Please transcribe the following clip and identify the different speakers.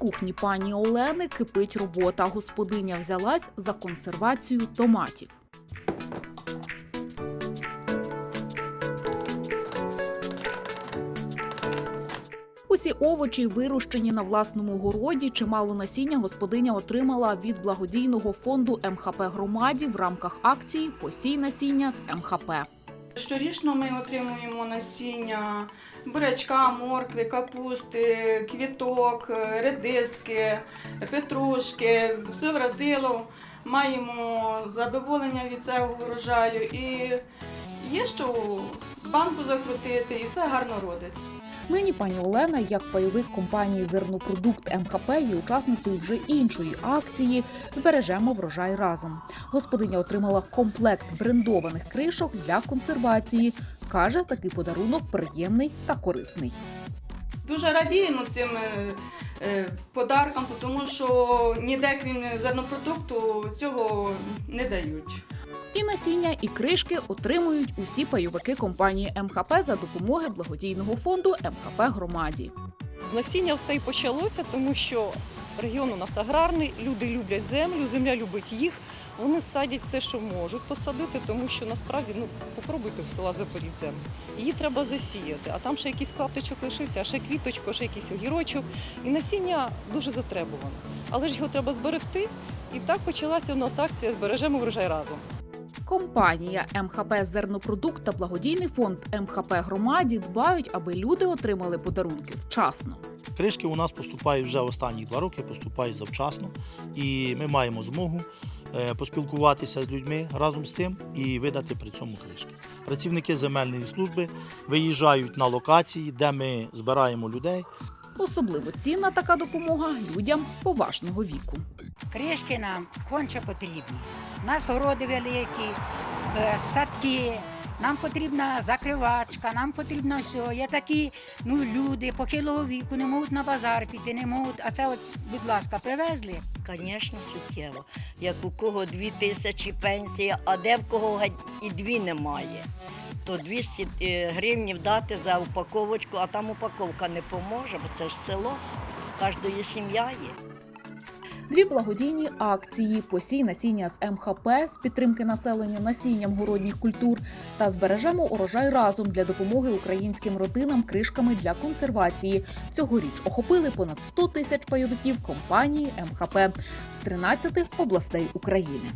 Speaker 1: кухні пані Олени кипить робота. Господиня взялась за консервацію томатів. Усі овочі вирощені на власному городі. Чимало насіння господиня отримала від благодійного фонду МХП громаді в рамках акції Посій насіння з МХП.
Speaker 2: Щорічно ми отримуємо насіння бурячка, моркви, капусти, квіток, редиски, петрушки, все вродило. Маємо задоволення від цього урожаю і є що банку закрутити, і все гарно родить.
Speaker 1: Нині пані Олена, як пайовик компанії Зернопродукт МХП, є учасницею вже іншої акції Збережемо врожай разом. Господиня отримала комплект брендованих кришок для консервації. Каже, такий подарунок приємний та корисний.
Speaker 2: Дуже радіємо цим е, е, подаркам, тому що ніде, крім зернопродукту, цього не дають.
Speaker 1: І насіння, і кришки отримують усі пайовики компанії МХП за допомоги благодійного фонду МХП громаді.
Speaker 3: З насіння все і почалося, тому що регіон у нас аграрний, люди люблять землю, земля любить їх. Вони садять все, що можуть посадити, тому що насправді ну попробуйте в села Запоріжжя. Її треба засіяти, а там ще якийсь клаптичок лишився, а ще квіточко, ще якийсь огірочок. І насіння дуже затребуване. Але ж його треба зберегти. І так почалася у нас акція Збережемо врожай разом.
Speaker 1: Компанія МХП Зернопродукт та благодійний фонд МХП громаді дбають, аби люди отримали подарунки вчасно.
Speaker 4: Кришки у нас поступають вже останні два роки, поступають завчасно, і ми маємо змогу е, поспілкуватися з людьми разом з тим і видати при цьому кришки. Працівники земельної служби виїжджають на локації, де ми збираємо людей.
Speaker 1: Особливо цінна така допомога людям поважного віку.
Speaker 5: Кришки нам конче потрібні. У нас городи великі, е, садки. Нам потрібна закривачка, нам потрібно все. Є такі ну, люди похилого віку, не можуть на базар піти, не можуть. А це от, будь ласка, привезли.
Speaker 6: Звісно, суттєво. Як у кого дві тисячі пенсія, а де в кого і дві немає. То 200 е, гривнів дати за упаковочку, а там упаковка не поможе, бо це ж село, кожної сім'я є.
Speaker 1: Дві благодійні акції посій насіння з МХП з підтримки населення насінням городніх культур та збережемо урожай разом для допомоги українським родинам кришками для консервації. Цьогоріч охопили понад 100 тисяч пайовиків компанії МХП з 13 областей України.